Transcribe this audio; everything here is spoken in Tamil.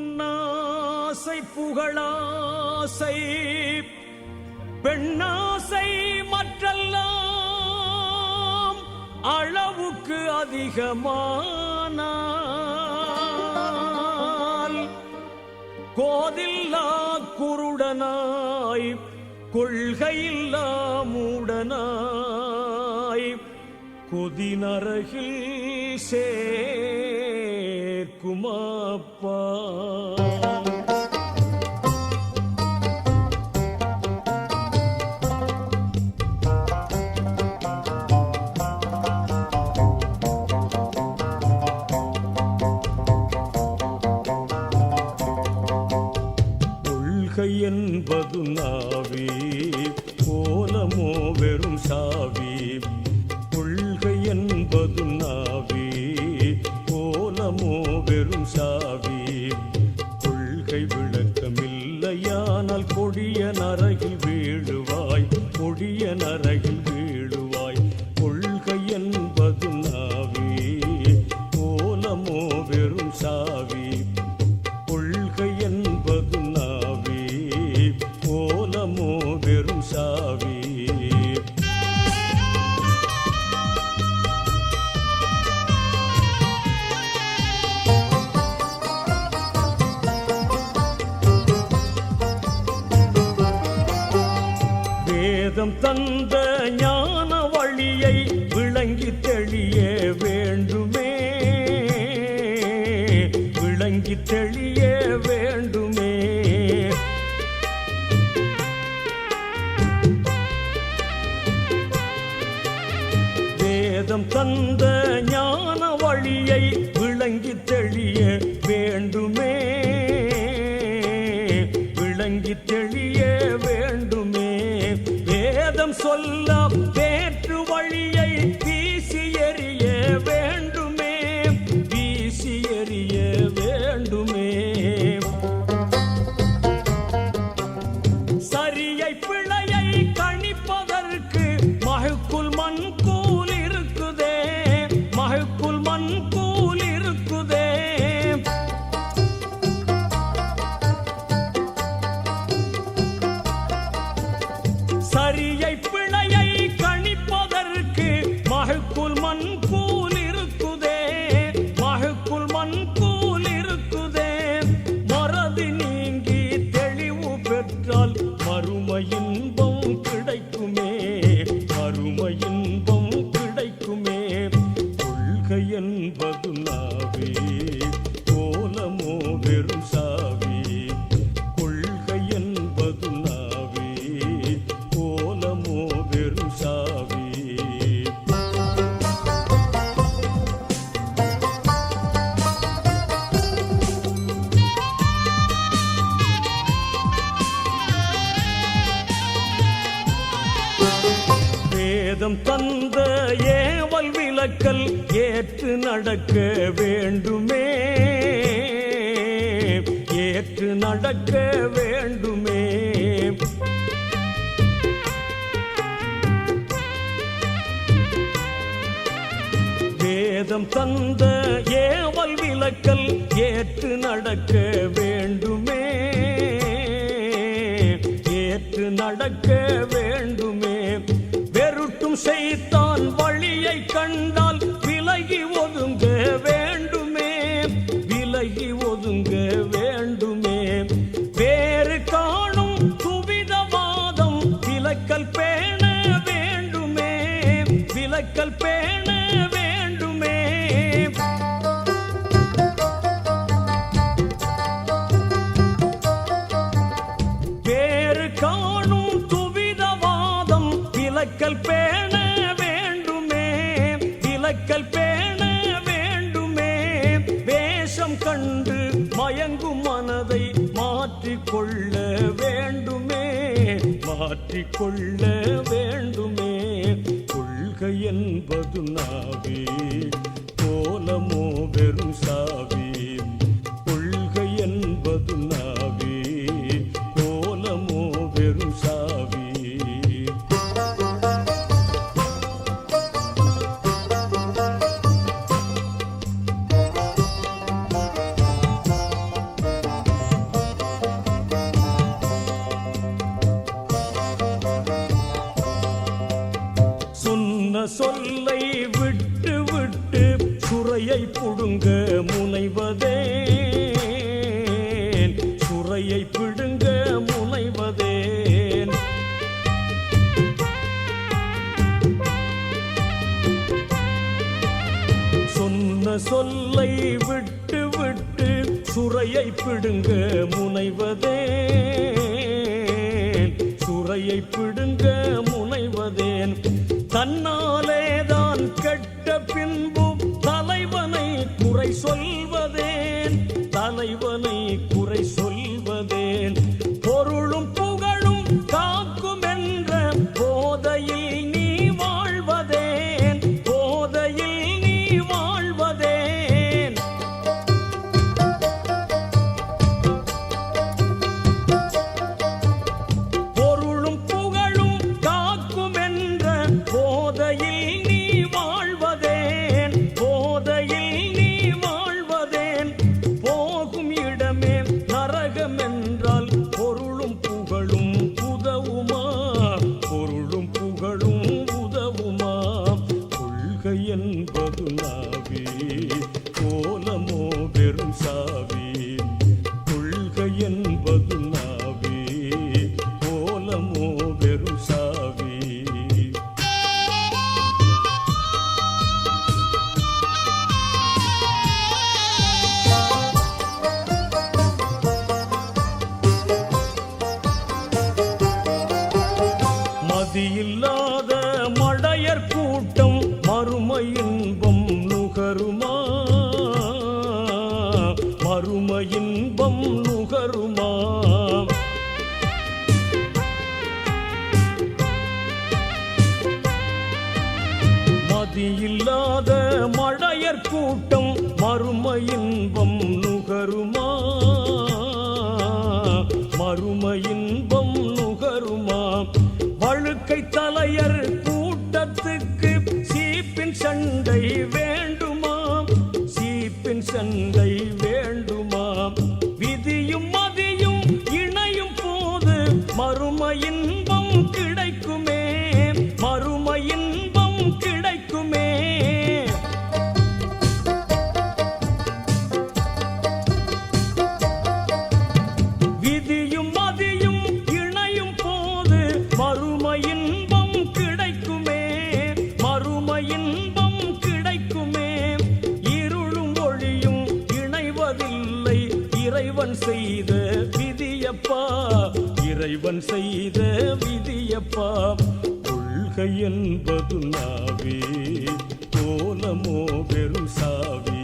உன்னாசை புகழாசை பெண்ணாசை மற்றெல்லாம் அளவுக்கு அதிகமானால் கோதில்லா குருடனாய் கொள்கையில்லா மூடனாய் கொதிநரகில் சேர்க்குமாப்பா கொள்கை என்பது நாவி கோலமோ வெறும் சாவி. கொடிய நரகில் வீழுவாய் கொடிய நரகில் வீழு தந்த ஞான வழியை விளங்கி தெளிய வேண்டுமே. விளங்கி தெளிய வேண்டுமே. வேதம் தந்த ஞான வழியை விளங்கி தெளிய வேண்டுமே வேதம் தந்த ஏவல் விளக்கல் ஏற்று நடக்க வேண்டுமே. ஏற்று நடக்க வேண்டுமே. வேதம் தந்த ஏவல் விளக்கல் ஏற்று நடக்க வேண்டுமே. ஏற்று நடக்க வேண்டுமே. செய்தான் வழியை கண்டால் மாற்றிக்கொள்ள வேண்டுமே மாற்றிக்கொள்ள வேண்டுமே. கொள்கை என்பது நாவே கோலமோ வெறும் சாவி. சொல்லை விட்டு விட்டு சுரையை புடுங்க முனைவதே சுரையை பிடுங்க முனைவதேன். சொன்ன சொல்லை விட்டு விட்டு சுரையை பிடுங்க முனைவதே சுரையை பிடுங்க முனைவதேன். தன்னாலே தான் கெட்ட பின்பும் தலைவனை குறை சொல்வதேன். தலைவனை இல்லாத மடையர் கூட்டம் மறும இன்பம் நுகருமா? மறும இன்பம் நுகருமா? வழுக்கை தலையர் கூட்டத்துக்கு செய்த விதியப்பா. இறைவன் செய்த விதியப்பா. கொள்கை என்பது நாவே. கோலமோ வெறும் சாவி.